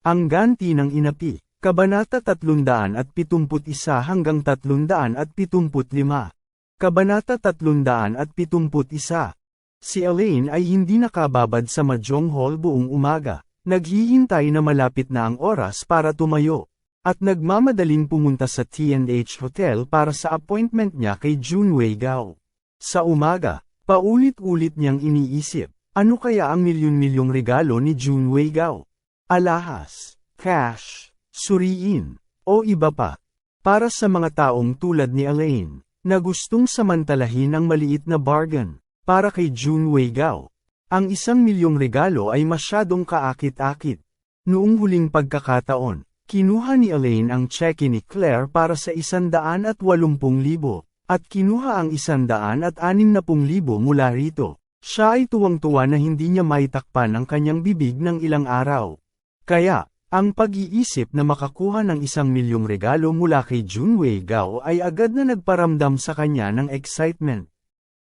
Ang ganti ng inapi, Kabanata 371 hanggang 375. Kabanata 371. Si Elaine ay hindi nakababad sa Mahjong Hall buong umaga, naghihintay na malapit na ang oras para tumayo, at nagmamadaling pumunta sa T&H Hotel para sa appointment niya kay Junwei Gao. Sa umaga, paulit-ulit niyang iniisip, ano kaya ang milyon-milyong regalo ni Junwei Gao? Alahas, cash, suriin, o iba pa. Para sa mga taong tulad ni Elaine, na gustong samantalahin ang maliit na bargain, para kay Junwei Gao. Ang isang milyong regalo ay masyadong kaakit-akit. Noong huling pagkakataon, kinuha ni Elaine ang cheque ni Claire para sa isandaan at kinuha ang isandaan at anim na pung libo mula rito. Siya ay tuwang-tuwa na hindi niya maitakpan ang kanyang bibig ng ilang araw. Kaya, ang pag-iisip na makakuha ng isang milyong regalo mula kay Junwei Gao ay agad na nagparamdam sa kanya ng excitement.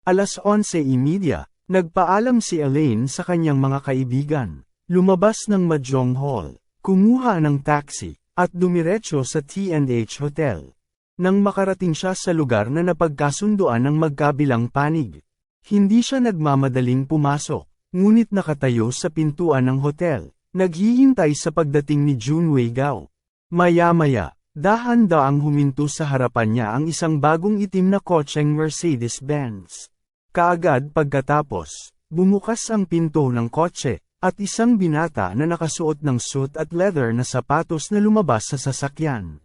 Alas 11.30, nagpaalam si Elaine sa kanyang mga kaibigan. Lumabas ng Mahjong Hall, kumuha ng taxi, at dumiretso sa T&H Hotel. Nang makarating siya sa lugar na napagkasunduan ng magkabilang panig, hindi siya nagmamadaling pumasok, ngunit nakatayo sa pintuan ng hotel. Naghihintay sa pagdating ni Junwei Gao. Maya-maya, dahan-daang huminto sa harapan niya ang isang bagong itim na kotseng Mercedes-Benz. Kaagad pagkatapos, bumukas ang pinto ng kotse, at isang binata na nakasuot ng suit at leather na sapatos na lumabas sa sasakyan.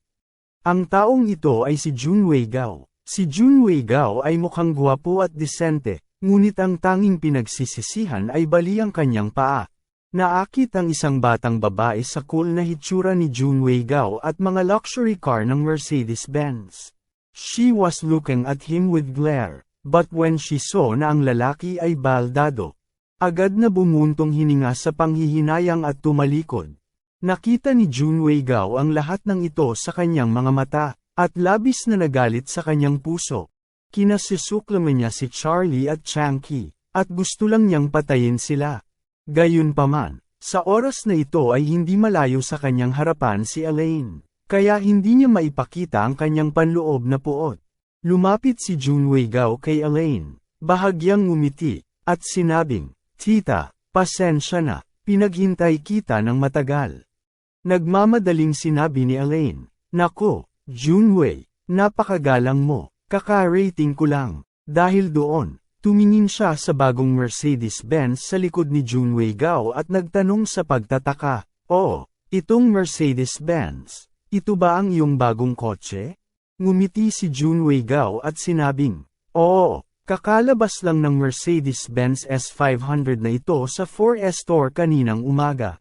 Ang taong ito ay si Junwei Gao. Si Junwei Gao ay mukhang guwapo at disente, ngunit ang tanging pinagsisisihan ay bali ang kanyang paa. Naakit ang isang batang babae sa cool na hitsura ni Junwei Gao at mga luxury car ng Mercedes-Benz. She was looking at him with glare, but when she saw na ang lalaki ay baldado, agad na bumuntong hininga sa panghihinayang at tumalikod. Nakita ni Junwei Gao ang lahat ng ito sa kanyang mga mata, at labis na nagalit sa kanyang puso. Kinasisuklaman niya si Charlie at Changki, at gusto lang niyang patayin sila. Gayunpaman, sa oras na ito ay hindi malayo sa kanyang harapan si Elaine, kaya hindi niya maipakita ang kanyang panloob na puot. Lumapit si Junwei Gao kay Elaine, bahagyang ngumiti, at sinabing, Tita, pasensya na, pinaghintay kita ng matagal. Nagmamadaling sinabi ni Elaine, Nako, Junwei, napakagalang mo, kaka-rating ko lang. Dahil doon, Tumingin siya sa bagong Mercedes-Benz sa likod ni Junwei Gao at nagtanong sa pagtataka, Oh, itong Mercedes-Benz, ito ba ang iyong bagong kotse? Ngumiti si Junwei Gao at sinabing, Oo, kakalabas lang ng Mercedes-Benz S500 na ito sa 4S store kaninang umaga.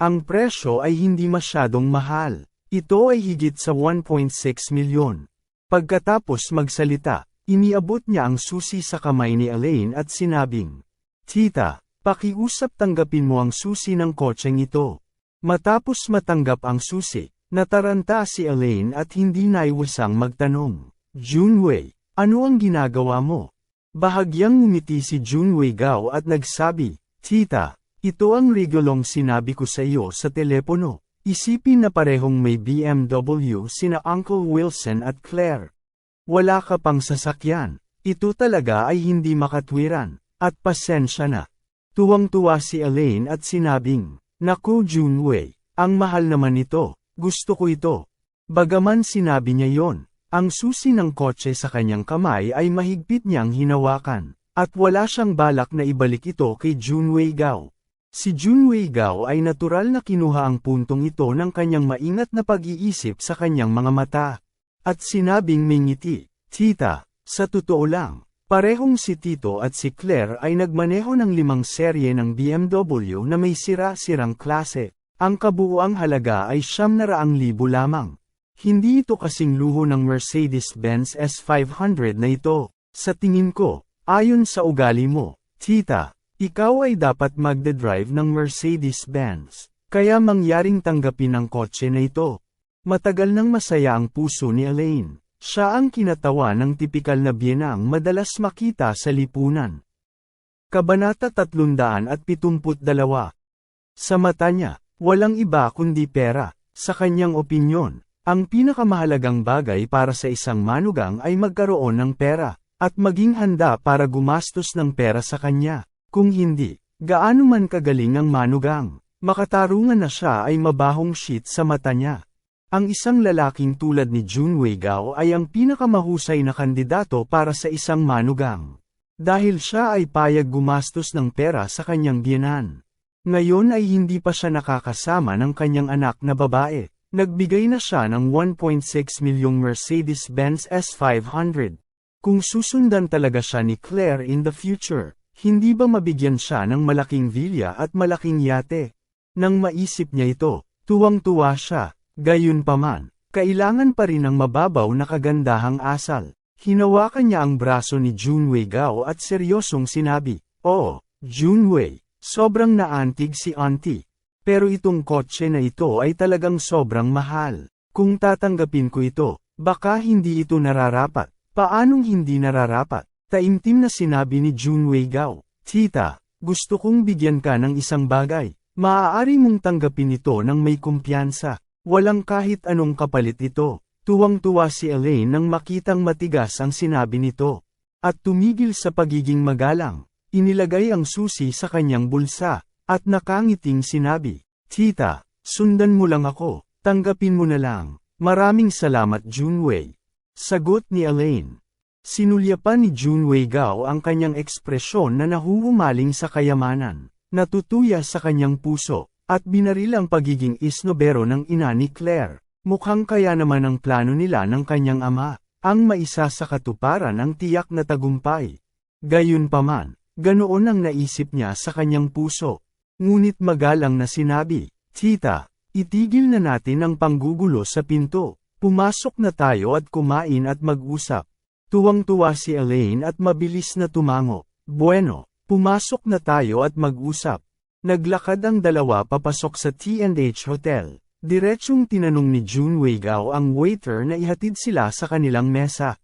Ang presyo ay hindi masyadong mahal. Ito ay higit sa 1.6 milyon. Pagkatapos magsalita, Iniabot niya ang susi sa kamay ni Elaine at sinabing, Tita, pakiusap tanggapin mo ang susi ng kotseng ito. Matapos matanggap ang susi, nataranta si Elaine at hindi naiwasang magtanong, Junwei, ano ang ginagawa mo? Bahagyang ngumiti si Junwei Gao at nagsabi, Tita, ito ang regalong sinabi ko sa iyo sa telepono. Isipin na parehong may BMW sina Uncle Wilson at Claire. Wala ka pang sasakyan. Ito talaga ay hindi makatwiran. At pasensya na. Tuwang-tuwa si Elaine at sinabing, Naku Junwei, ang mahal naman ito, gusto ko ito. Bagaman sinabi niya yon, ang susi ng kotse sa kanyang kamay ay mahigpit niyang hinawakan, at wala siyang balak na ibalik ito kay Junwei Gao. Si Junwei Gao ay natural na kinuha ang puntong ito ng kanyang maingat na pag-iisip sa kanyang mga mata. At sinabing may ngiti, Tita, sa totoo lang, parehong si Tito at si Claire ay nagmaneho ng limang serye ng BMW na may sira-sirang klase. Ang kabuuang halaga ay siyam na raang libo lamang. Hindi ito kasing luho ng Mercedes-Benz S500 na ito. Sa tingin ko, ayon sa ugali mo, tita, ikaw ay dapat magde-drive ng Mercedes-Benz. Kaya mangyaring tanggapin ang kotse na ito. Matagal nang masaya ang puso ni Elaine. Siya ang kinatawa ng tipikal na biyenang madalas makita sa lipunan. Kabanata 372 Sa mata niya, walang iba kundi pera. Sa kanyang opinyon, ang pinakamahalagang bagay para sa isang manugang ay magkaroon ng pera, at maging handa para gumastos ng pera sa kanya. Kung hindi, gaano man kagaling ang manugang, makatarungan na siya ay mabahong shit sa mata niya. Ang isang lalaking tulad ni Junwei Gao ay ang pinakamahusay na kandidato para sa isang manugang. Dahil siya ay payag gumastos ng pera sa kanyang biyenan. Ngayon ay hindi pa siya nakakasama ng kanyang anak na babae. Nagbigay na siya ng 1.6 milyong Mercedes-Benz S500. Kung susundan talaga siya ni Claire in the future, hindi ba mabigyan siya ng malaking villa at malaking yate? Nang maisip niya ito, tuwang-tuwa siya, gayunpaman, kailangan pa rin ng mababaw na kagandahang asal. Hinawakan niya ang braso ni Junwei Gao at seryosong sinabi, Oo, Junwei, sobrang naantig si auntie. Pero itong kotse na ito ay talagang sobrang mahal. Kung tatanggapin ko ito, baka hindi ito nararapat. Paanong hindi nararapat? Taimtim na sinabi ni Junwei Gao, Tita, gusto kong bigyan ka ng isang bagay. Maaari mong tanggapin ito ng may kumpiyansa. Walang kahit anong kapalit ito. Tuwang-tuwa si Elaine nang makitang matigas ang sinabi nito. At tumigil sa pagiging magalang. Inilagay ang susi sa kanyang bulsa, at nakangiting sinabi, Tita, sundan mo lang ako, tanggapin mo na lang. Maraming salamat Junwei. Sagot ni Elaine. Sinulyapan ni Junwei Gao ang kanyang ekspresyon na nahuhumaling sa kayamanan, natutuya sa kanyang puso, at binaril ang pagiging isnobero ng ina ni Claire. Mukhang kaya naman ang plano nila ng kanyang ama, ang maisa sa katuparan ang tiyak na tagumpay. Gayunpaman, ganoon ang naisip niya sa kanyang puso. Ngunit magalang na sinabi, Tita, itigil na natin ang panggugulo sa pinto. Pumasok na tayo at kumain at mag-usap. Tuwang-tuwa si Elaine at mabilis na tumango. Bueno, pumasok na tayo at mag-usap. Naglakad ang dalawa papasok sa T&H Hotel. Diretsyong tinanong ni Junwei Gao ang waiter na ihatid sila sa kanilang mesa.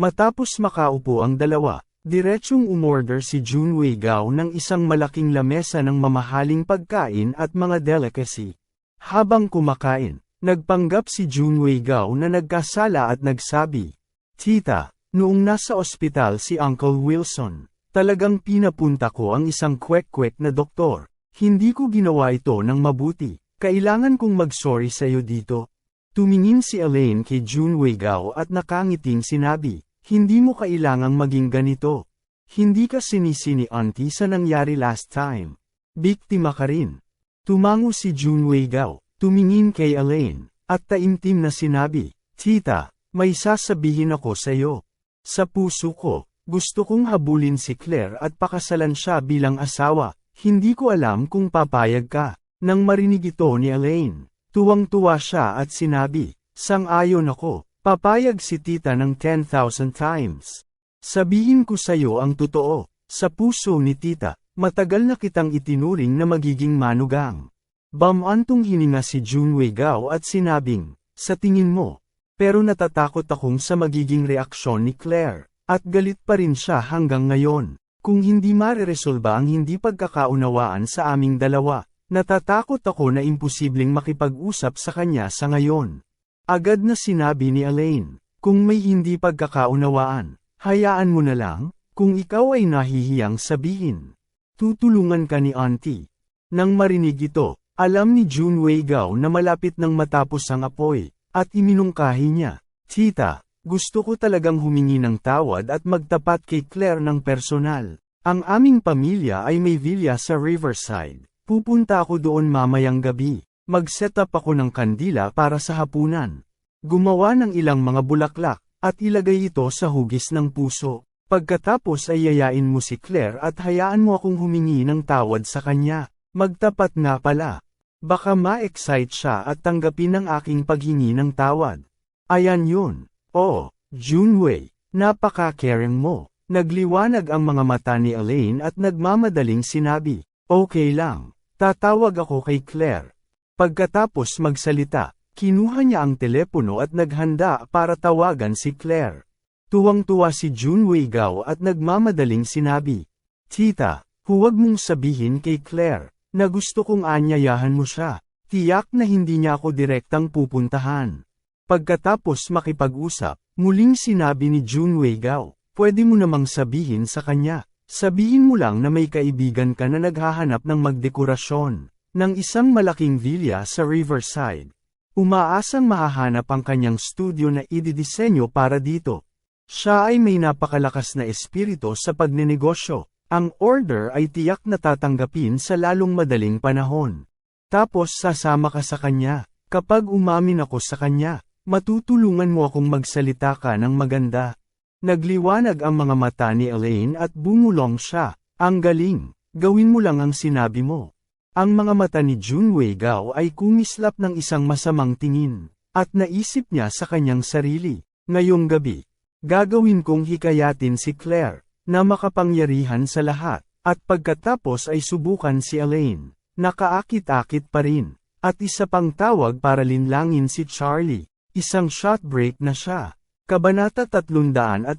Matapos makaupo ang dalawa, diretsyong umorder si Junwei Gao ng isang malaking lamesa ng mamahaling pagkain at mga delicacy. Habang kumakain, nagpanggap si Junwei Gao na nagkasala at nagsabi, Tita, noong nasa ospital si Uncle Wilson, talagang pinapunta ko ang isang kwek-kwek na doktor. Hindi ko ginawa ito ng mabuti. Kailangan kong mag-sorry sa'yo dito. Tumingin si Elaine kay Junwei Gao at nakangiting sinabi, hindi mo kailangang maging ganito. Hindi ka sinisi ni auntie sa nangyari last time. Biktima ka rin. Tumango si Junwei Gao, tumingin kay Elaine, at taimtim na sinabi, Tita, may sasabihin ako sa'yo. Sa puso ko, gusto kong habulin si Claire at pakasalan siya bilang asawa, hindi ko alam kung papayag ka. Nang marinig ito ni Elaine, tuwang-tuwa siya at sinabi, Sang-ayon ako, papayag si tita ng 10,000 times. Sabihin ko sa'yo ang totoo, sa puso ni tita, matagal na kitang itinuring na magiging manugang. Bamantong hininga si Junwei Gao at sinabing, sa tingin mo, pero natatakot akong sa magiging reaksyon ni Claire, at galit pa rin siya hanggang ngayon. Kung hindi mareresolba ang hindi pagkakaunawaan sa aming dalawa, Natatakot ako na imposibleng makipag-usap sa kanya sa ngayon. Agad na sinabi ni Elaine, kung may hindi pagkakaunawaan, hayaan mo na lang, kung ikaw ay nahihiyang sabihin. Tutulungan ka ni auntie. Nang marinig ito, alam ni Junwei Gao na malapit nang matapos ang apoy, at iminungkahi niya, Tita, gusto ko talagang humingi ng tawad at magtapat kay Claire ng personal. Ang aming pamilya ay may villa sa Riverside. Pupunta ako doon mamayang gabi. Mag-set up ako ng kandila para sa hapunan. Gumawa ng ilang mga bulaklak, at ilagay ito sa hugis ng puso. Pagkatapos ay yayain mo si Claire at hayaan mo akong humingi ng tawad sa kanya. Magtapat nga pala. Baka ma-excite siya at tanggapin ang aking paghingi ng tawad. Ayan yun. Oh, Junwei, napaka-caring mo. Nagliwanag ang mga mata ni Elaine at nagmamadaling sinabi, Okay lang, tatawag ako kay Claire. Pagkatapos magsalita, kinuha niya ang telepono at naghanda para tawagan si Claire. Tuwang-tuwa si Junwei Gao at nagmamadaling sinabi, Tita, huwag mong sabihin kay Claire, na gusto kong anyayahan mo siya. Tiyak na hindi niya ako direktang pupuntahan. Pagkatapos makipag-usap, muling sinabi ni Junwei Gao, pwede mo namang sabihin sa kanya. Sabihin mo lang na may kaibigan ka na naghahanap ng magdekorasyon ng isang malaking villa sa Riverside. Umaasang mahahanap ang kanyang studio na ididisenyo para dito. Siya ay may napakalakas na espiritu sa pagnenegosyo. Ang order ay tiyak na tatanggapin sa lalong madaling panahon. Tapos sasama ka sa kanya. Kapag umamin ako sa kanya, matutulungan mo akong magsalita ka ng maganda. Nagliwanag ang mga mata ni Elaine at bumulong siya. Ang galing, gawin mo lang ang sinabi mo. Ang mga mata ni Junwei Gao ay kumislap ng isang masamang tingin, at naisip niya sa kanyang sarili, ngayong gabi, gagawin kong hikayatin si Claire, na makapangyarihan sa lahat, at pagkatapos ay subukan si Elaine, nakaakit-akit pa rin, at isa pang tawag para linlangin si Charlie, isang shot break na siya. Kabanata 373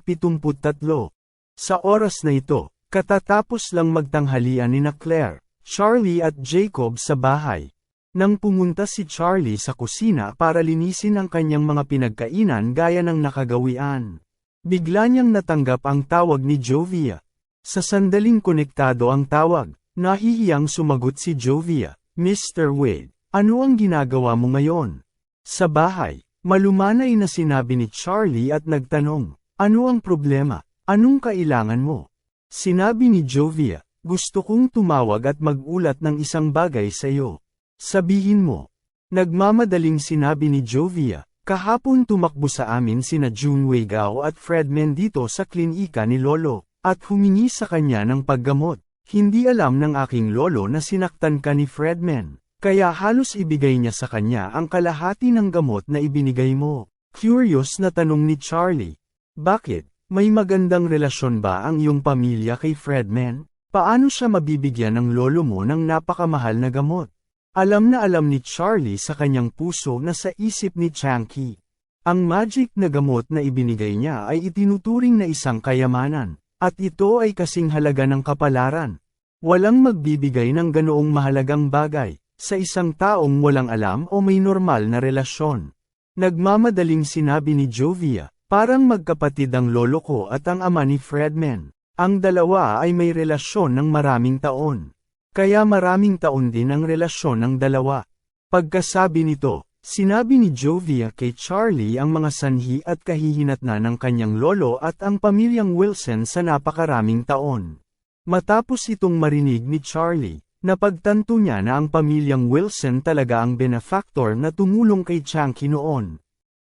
Sa oras na ito, katatapos lang magtanghalian ni na Claire, Charlie at Jacob sa bahay. Nang pumunta si Charlie sa kusina para linisin ang kanyang mga pinagkainan gaya ng nakagawian. Bigla niyang natanggap ang tawag ni Jovia. Sa sandaling konektado ang tawag, nahihiyang sumagot si Jovia, Mr. Wade, ano ang ginagawa mo ngayon? Sa bahay, malumanay na sinabi ni Charlie at nagtanong, ano ang problema? Anong kailangan mo? Sinabi ni Jovia, gusto kong tumawag at magulat ng isang bagay sa iyo. Sabihin mo. Nagmamadaling sinabi ni Jovia, kahapon tumakbo sa amin sina Junwei Gao at Fred Mendito sa klinika ni Lolo, at humingi sa kanya ng paggamot. Hindi alam ng aking lolo na sinaktan ka ni Fredman, kaya halos ibigay niya sa kanya ang kalahati ng gamot na ibinigay mo. Curious na tanong ni Charlie. Bakit? May magandang relasyon ba ang iyong pamilya kay Fredman? Paano siya mabibigyan ng lolo mo ng napakamahal na gamot? Alam na alam ni Charlie sa kanyang puso na sa isip ni Chanky. Ang magic na gamot na ibinigay niya ay itinuturing na isang kayamanan, at ito ay kasing halaga ng kapalaran. Walang magbibigay ng ganoong mahalagang bagay, sa isang taong walang alam o may normal na relasyon. Nagmamadaling sinabi ni Jovia, parang magkapatid ang lolo ko at ang ama ni Fredman. Ang dalawa ay may relasyon ng maraming taon. Kaya maraming taon din ang relasyon ng dalawa. Pagkasabi nito, sinabi ni Jovia kay Charlie ang mga sanhi at kahihinatna ng kanyang lolo at ang pamilyang Wilson sa napakaraming taon. Matapos itong marinig ni Charlie, napagtanto niya na ang pamilyang Wilson talaga ang benefactor na tumulong kay Chunky noon.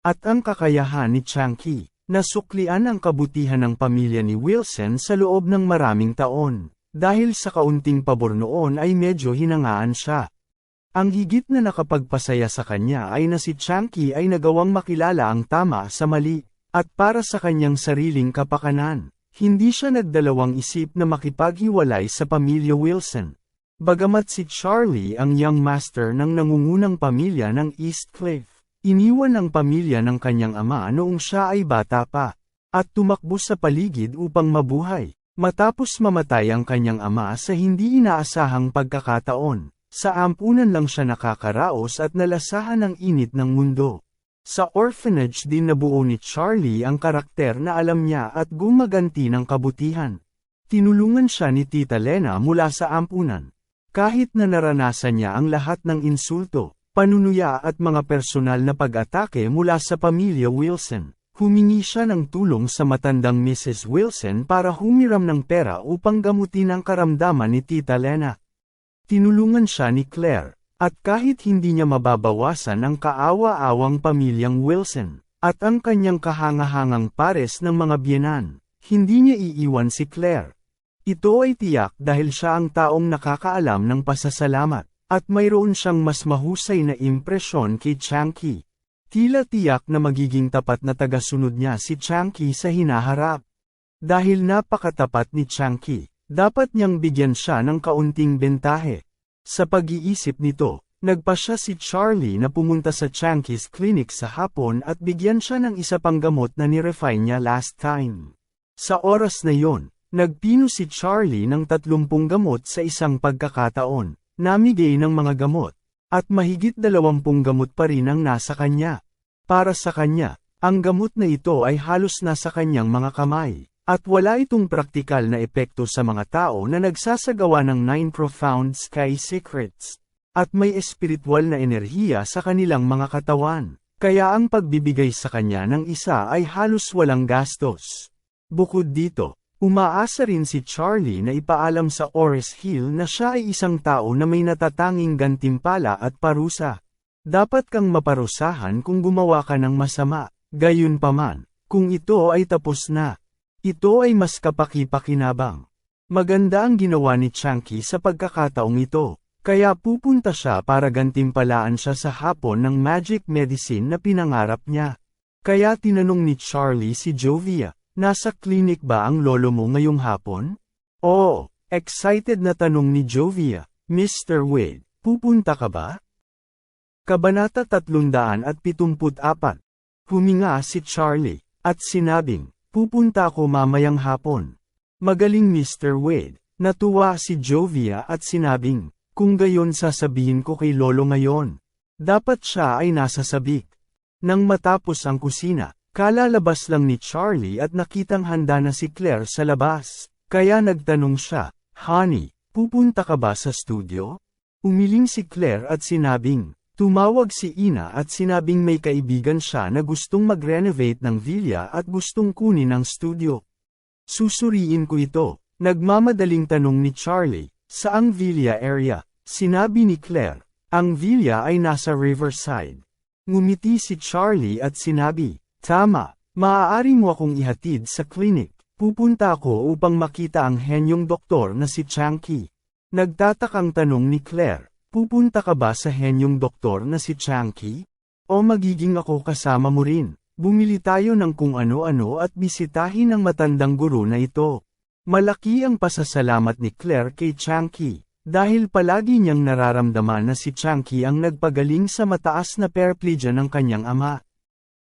At ang kakayahan ni Chunky, nasuklian ang kabutihan ng pamilya ni Wilson sa loob ng maraming taon. Dahil sa kaunting pabor noon ay medyo hinangaan siya. Ang higit na nakapagpasaya sa kanya ay na si Chunky ay nagawang makilala ang tama sa mali, at para sa kanyang sariling kapakanan, hindi siya nagdalawang isip na makipaghiwalay sa pamilya Wilson. Bagamat si Charlie ang young master ng nangungunang pamilya ng East Cliff, iniwan ang pamilya ng kanyang ama noong siya ay bata pa, at tumakbo sa paligid upang mabuhay. Matapos mamatay ang kanyang ama sa hindi inaasahang pagkakataon, sa ampunan lang siya nakakaraos at nalasahan ng init ng mundo. Sa orphanage din nabuo ni Charlie ang karakter na alam niya at gumaganti ng kabutihan. Tinulungan siya ni Tita Lena mula sa ampunan. Kahit na naranasan niya ang lahat ng insulto, panunuya at mga personal na pag-atake mula sa pamilya Wilson. Humingi siya ng tulong sa matandang Mrs. Wilson para humiram ng pera upang gamutin ang karamdaman ni Tita Lena. Tinulungan siya ni Claire, at kahit hindi niya mababawasan ang kaawa-awang pamilyang Wilson, at ang kanyang kahangahangang pares ng mga biyenan, hindi niya iiwan si Claire. Ito ay tiyak dahil siya ang taong nakakaalam ng pasasalamat. at mayroon siyang mas mahusay na impresyon kay Changki. Tila tiyak na magiging tapat na tagasunod niya si Changki sa hinaharap. Dahil napakatapat ni Changki, dapat niyang bigyan siya ng kaunting bentahe. Sa pag-iisip nito, nagpa siya si Charlie na pumunta sa Changki's clinic sa hapon at bigyan siya ng isa pang gamot na nirefine niya last time. Sa oras na yon, nagpino si Charlie ng tatlumpung gamot sa isang pagkakataon, namigay ng mga gamot, at mahigit dalawampung gamot pa rin ang nasa kanya. Para sa kanya, ang gamot na ito ay halos nasa kanyang mga kamay, at wala itong praktikal na epekto sa mga tao na nagsasagawa ng Nine Profound Sky Secrets, at may espiritual na enerhiya sa kanilang mga katawan, kaya ang pagbibigay sa kanya ng isa ay halos walang gastos. Bukod dito, Umaasa rin si Charlie na ipaalam sa Oris Hill na siya ay isang tao na may natatanging gantimpala at parusa. Dapat kang maparusahan kung gumawa ka ng masama, gayunpaman, kung ito ay tapos na. Ito ay mas kapaki-pakinabang. Maganda ang ginawa ni Chunky sa pagkakataong ito, kaya pupunta siya para gantimpalaan siya sa hapon ng magic medicine na pinangarap niya. Kaya tinanong ni Charlie si Jovia, Nasa clinic ba ang lolo mo ngayong hapon? Oo, excited na tanong ni Jovia, Mr. Wade, pupunta ka ba? Kabanata 374 Huminga si Charlie, at sinabing, pupunta ako mamayang hapon. Magaling Mr. Wade, natuwa si Jovia at sinabing, kung gayon sasabihin ko kay lolo ngayon. Dapat siya ay nasa sabik. Nang matapos ang kusina, Kalalabas lang ni Charlie at nakitang handa na si Claire sa labas, kaya nagtanong siya, Honey, pupunta ka ba sa studio? Umiling si Claire at sinabing, tumawag si Ina at sinabing may kaibigan siya na gustong mag-renovate ng villa at gustong kunin ang studio. Susuriin ko ito, nagmamadaling tanong ni Charlie, saang villa area? Sinabi ni Claire, ang villa ay nasa Riverside. Ngumiti si Charlie at sinabi, Tama, maaari mo akong ihatid sa klinik. Pupunta ako upang makita ang henyong doktor na si Changki. Nagtatakang tanong ni Claire, pupunta ka ba sa henyong doktor na si Changki? O magiging ako kasama mo rin? Bumili tayo ng kung ano-ano at bisitahin ang matandang guro na ito. Malaki ang pasasalamat ni Claire kay Changki, dahil palagi niyang nararamdaman na si Changki ang nagpagaling sa mataas na paraplegia ng kanyang ama.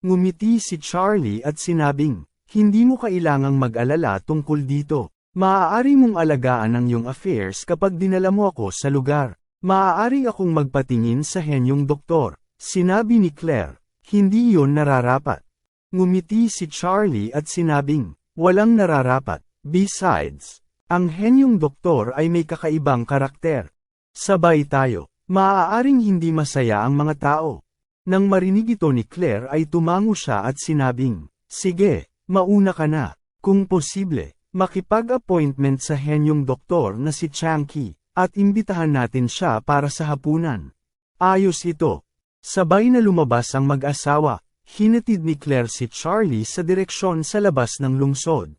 Ngumiti si Charlie at sinabing, hindi mo kailangang mag-alala tungkol dito. Maaari mong alagaan ang iyong affairs kapag dinala mo ako sa lugar. Maaari akong magpatingin sa henyong doktor. Sinabi ni Claire, hindi yon nararapat. Ngumiti si Charlie at sinabing, walang nararapat. Besides, ang henyong doktor ay may kakaibang karakter. Sabay tayo, maaaring hindi masaya ang mga tao. Nang marinig ito ni Claire ay tumango siya at sinabing, Sige, mauna ka na. Kung posible, makipag-appointment sa henyong doktor na si Changki, at imbitahan natin siya para sa hapunan. Ayos ito. Sabay na lumabas ang mag-asawa, hinatid ni Claire si Charlie sa direksyon sa labas ng lungsod.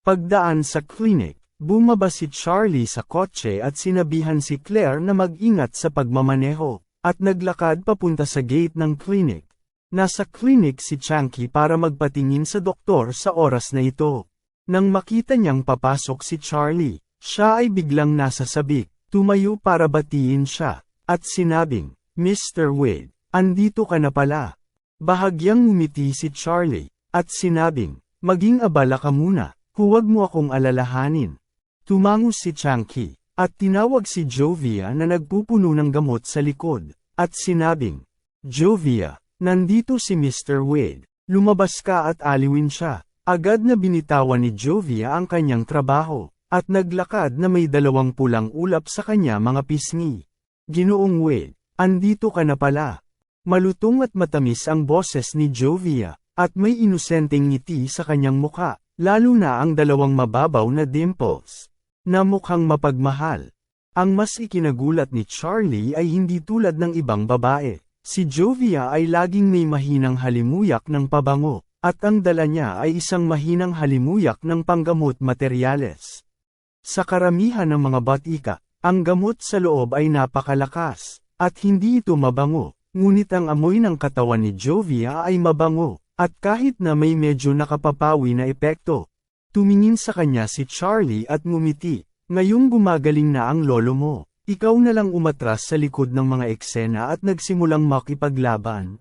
Pagdaan sa clinic, bumaba si Charlie sa kotse at sinabihan si Claire na mag-ingat sa pagmamaneho at naglakad papunta sa gate ng clinic. Nasa clinic si Chunky para magpatingin sa doktor sa oras na ito. Nang makita niyang papasok si Charlie, siya ay biglang nasa sabik, tumayo para batiin siya, at sinabing, Mr. Wade, andito ka na pala. Bahagyang umiti si Charlie, at sinabing, maging abala ka muna, huwag mo akong alalahanin. Tumango si Chunky, at tinawag si Jovia na nagpupuno ng gamot sa likod. At sinabing, Jovia, nandito si Mr. Wade, lumabas ka at aliwin siya. Agad na binitawan ni Jovia ang kanyang trabaho, at naglakad na may dalawang pulang ulap sa kanya mga pisngi. Ginoong Wade, andito ka na pala. Malutong at matamis ang boses ni Jovia, at may inosenteng ngiti sa kanyang muka, lalo na ang dalawang mababaw na dimples, na mukhang mapagmahal. Ang mas ikinagulat ni Charlie ay hindi tulad ng ibang babae. Si Jovia ay laging may mahinang halimuyak ng pabango, at ang dala niya ay isang mahinang halimuyak ng panggamot materyales. Sa karamihan ng mga batika, Ang gamot sa loob ay napakalakas, at hindi ito mabango, ngunit ang amoy ng katawan ni Jovia ay mabango, at kahit na may medyo nakapapawi na epekto. Tumingin sa kanya si Charlie at ngumiti, ngayong gumagaling na ang lolo mo. Ikaw na lang umatras sa likod ng mga eksena at nagsimulang makipaglaban.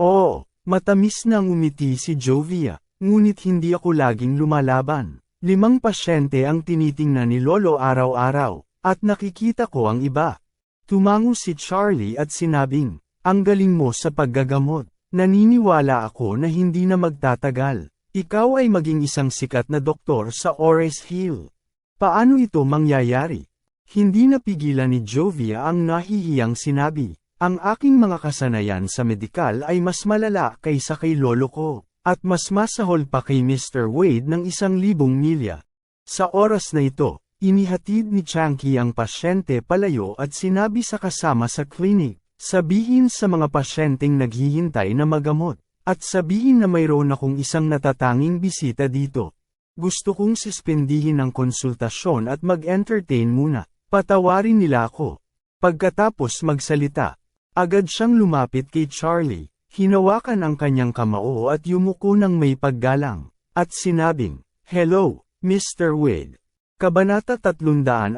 Oo, matamis na ngumiti si Jovia, ngunit hindi ako laging lumalaban. Limang pasyente ang tinitingnan ni Lolo araw-araw, at nakikita ko ang iba. Tumango si Charlie at sinabing, ang galing mo sa paggagamot. Naniniwala ako na hindi na magtatagal. Ikaw ay maging isang sikat na doktor sa Ores Hill. Paano ito mangyayari? Hindi napigilan ni Jovia ang nahihiyang sinabi. Ang aking mga kasanayan sa medikal ay mas malala kaysa kay lolo ko, at mas masahol pa kay Mr. Wade ng isang libong milya. Sa oras na ito, inihatid ni Chanky ang pasyente palayo at sinabi sa kasama sa klinik, sabihin sa mga pasyenteng naghihintay na magamot, at sabihin na mayroon akong isang natatanging bisita dito. Gusto kong suspendihin ang konsultasyon at mag-entertain muna. Patawarin nila ako. Pagkatapos magsalita, agad siyang lumapit kay Charlie, hinawakan ang kanyang kamao at yumuko ng may paggalang, at sinabing, Hello, Mr. Wade. Kabanata 375.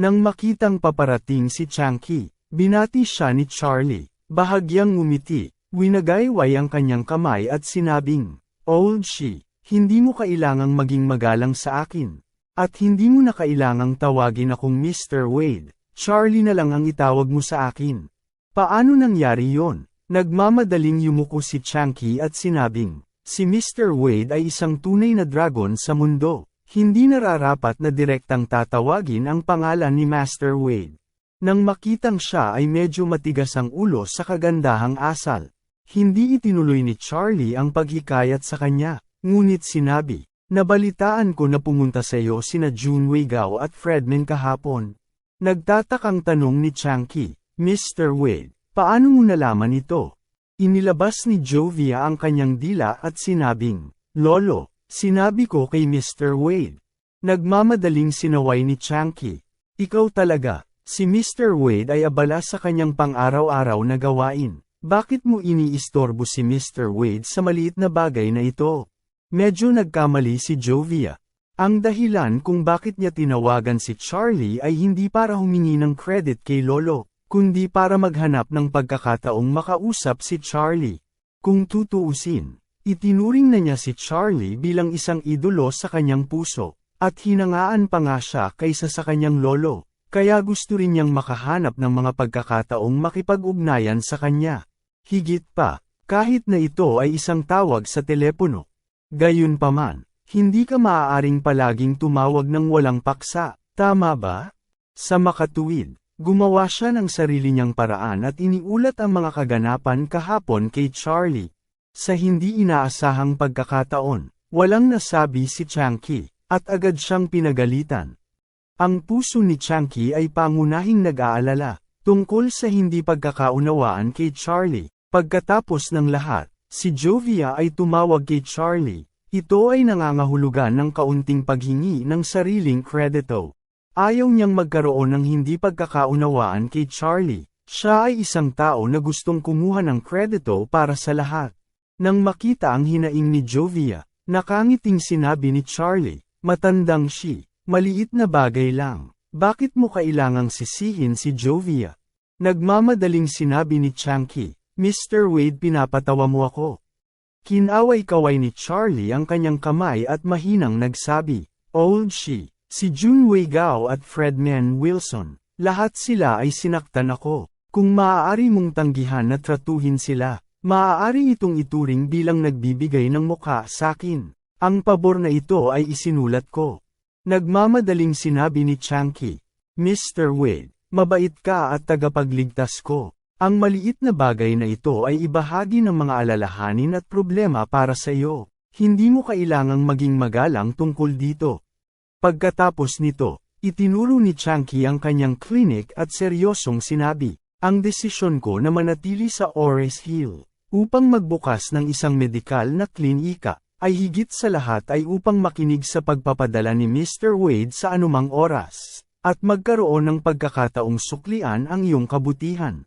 Nang makitang paparating si Chanky, binati siya ni Charlie, bahagyang ngumiti, winagayway ang kanyang kamay at sinabing, Old she, hindi mo kailangang maging magalang sa akin. At hindi mo na kailangang tawagin akong Mr. Wade, Charlie na lang ang itawag mo sa akin. Paano nangyari yon? Nagmamadaling yumuko si Chanky at sinabing, si Mr. Wade ay isang tunay na dragon sa mundo. Hindi nararapat na direktang tatawagin ang pangalan ni Master Wade. Nang makitang siya ay medyo matigas ang ulo sa kagandahang asal. Hindi itinuloy ni Charlie ang paghikayat sa kanya, ngunit sinabi, Nabalitaan ko na pumunta sa iyo sina June Weigao at Fredman kahapon. Nagtatakang tanong ni Chanky, Mr. Wade, paano mo nalaman ito? Inilabas ni Jovia ang kanyang dila at sinabing, Lolo, sinabi ko kay Mr. Wade. Nagmamadaling sinaway ni Chanky. Ikaw talaga, si Mr. Wade ay abala sa kanyang pang-araw-araw na gawain. Bakit mo iniistorbo si Mr. Wade sa maliit na bagay na ito? Medyo nagkamali si Jovia. Ang dahilan kung bakit niya tinawagan si Charlie ay hindi para humingi ng credit kay Lolo, kundi para maghanap ng pagkakataong makausap si Charlie. Kung tutuusin, itinuring na niya si Charlie bilang isang idolo sa kanyang puso, at hinangaan pa nga siya kaysa sa kanyang lolo, kaya gusto rin niyang makahanap ng mga pagkakataong makipag-ugnayan sa kanya. Higit pa, kahit na ito ay isang tawag sa telepono. Gayunpaman, hindi ka maaaring palaging tumawag ng walang paksa, tama ba? Sa makatuwid, gumawa siya ng sarili niyang paraan at iniulat ang mga kaganapan kahapon kay Charlie. Sa hindi inaasahang pagkakataon, walang nasabi si Chanky, at agad siyang pinagalitan. Ang puso ni Chanky ay pangunahing nag-aalala, tungkol sa hindi pagkakaunawaan kay Charlie. Pagkatapos ng lahat, Si Jovia ay tumawag kay Charlie. Ito ay nangangahulugan ng kaunting paghingi ng sariling kredito. Ayaw niyang magkaroon ng hindi pagkakaunawaan kay Charlie. Siya ay isang tao na gustong kumuha ng kredito para sa lahat. Nang makita ang hinaing ni Jovia, nakangiting sinabi ni Charlie, matandang si, maliit na bagay lang. Bakit mo kailangang sisihin si Jovia? Nagmamadaling sinabi ni Chanky, Mr. Wade pinapatawa mo ako. Kinaway-kaway ni Charlie ang kanyang kamay at mahinang nagsabi, Old she, si June Wei Gao at Fredman Wilson, lahat sila ay sinaktan ako. Kung maaari mong tanggihan na tratuhin sila, maaari itong ituring bilang nagbibigay ng mukha sa akin. Ang pabor na ito ay isinulat ko. Nagmamadaling sinabi ni Chanky, Mr. Wade, mabait ka at tagapagligtas ko. Ang maliit na bagay na ito ay ibahagi ng mga alalahanin at problema para sa iyo. Hindi mo kailangang maging magalang tungkol dito. Pagkatapos nito, itinuro ni Chanky ang kanyang clinic at seryosong sinabi, ang desisyon ko na manatili sa Ores Hill, upang magbukas ng isang medikal na klinika, ay higit sa lahat ay upang makinig sa pagpapadala ni Mr. Wade sa anumang oras. at magkaroon ng pagkakataong suklian ang iyong kabutihan.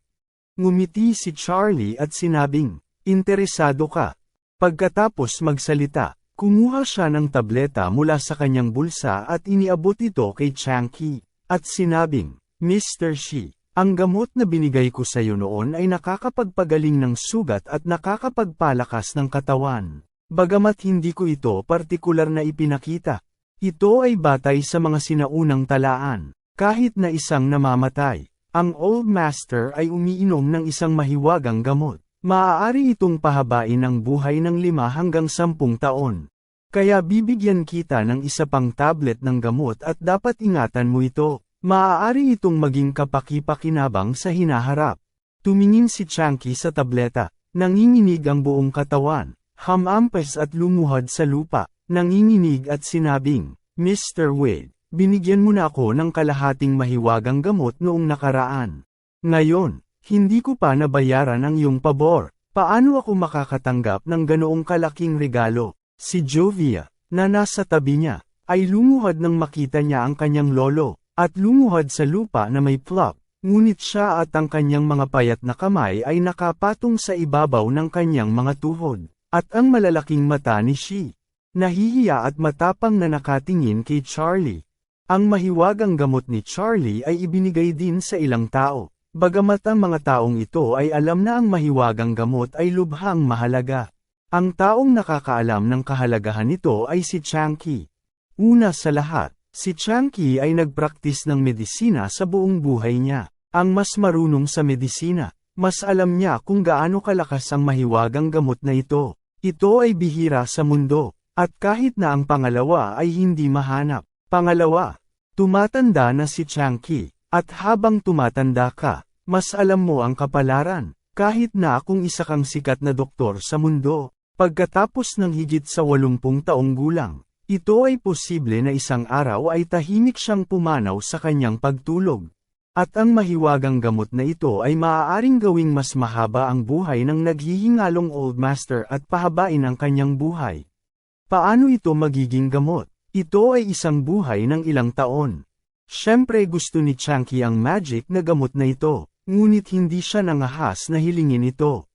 Ngumiti si Charlie at sinabing, interesado ka. Pagkatapos magsalita, kumuha siya ng tableta mula sa kanyang bulsa at iniabot ito kay Changki, at sinabing, Mr. Shi, ang gamot na binigay ko sa iyo noon ay nakakapagpagaling ng sugat at nakakapagpalakas ng katawan. Bagamat hindi ko ito partikular na ipinakita. Ito ay batay sa mga sinaunang talaan. Kahit na isang namamatay, ang Old Master ay umiinom ng isang mahiwagang gamot. Maaari itong pahabain ang buhay ng lima hanggang sampung taon. Kaya bibigyan kita ng isa pang tablet ng gamot at dapat ingatan mo ito. Maaari itong maging kapaki-pakinabang sa hinaharap. Tumingin si Chunky sa tableta, nanginginig ang buong katawan, hamampes at lumuhad sa lupa, nanginginig at sinabing, Mr. Wade, binigyan mo na ako ng kalahating mahiwagang gamot noong nakaraan. Ngayon, hindi ko pa nabayaran ang iyong pabor. Paano ako makakatanggap ng ganoong kalaking regalo? Si Jovia, na nasa tabi niya, ay lumuhad nang makita niya ang kanyang lolo, at lumuhad sa lupa na may plop. Ngunit siya at ang kanyang mga payat na kamay ay nakapatong sa ibabaw ng kanyang mga tuhod, at ang malalaking mata ni Shi. Nahihiya at matapang na nakatingin kay Charlie. Ang mahiwagang gamot ni Charlie ay ibinigay din sa ilang tao. Bagamat ang mga taong ito ay alam na ang mahiwagang gamot ay lubhang mahalaga. Ang taong nakakaalam ng kahalagahan nito ay si Changki. Una sa lahat, si Changki ay nagpraktis ng medisina sa buong buhay niya. Ang mas marunong sa medisina, mas alam niya kung gaano kalakas ang mahiwagang gamot na ito. Ito ay bihira sa mundo, at kahit na ang pangalawa ay hindi mahanap. Pangalawa, tumatanda na si Changki. At habang tumatanda ka, mas alam mo ang kapalaran, kahit na kung isa kang sikat na doktor sa mundo, pagkatapos ng higit sa 80 taong gulang, ito ay posible na isang araw ay tahimik siyang pumanaw sa kanyang pagtulog. At ang mahiwagang gamot na ito ay maaaring gawing mas mahaba ang buhay ng naghihingalong Old Master at pahabain ang kanyang buhay. Paano ito magiging gamot? Ito ay isang buhay ng ilang taon. Siyempre gusto ni Chunky ang magic na gamot na ito, ngunit hindi siya nangahas na hilingin ito.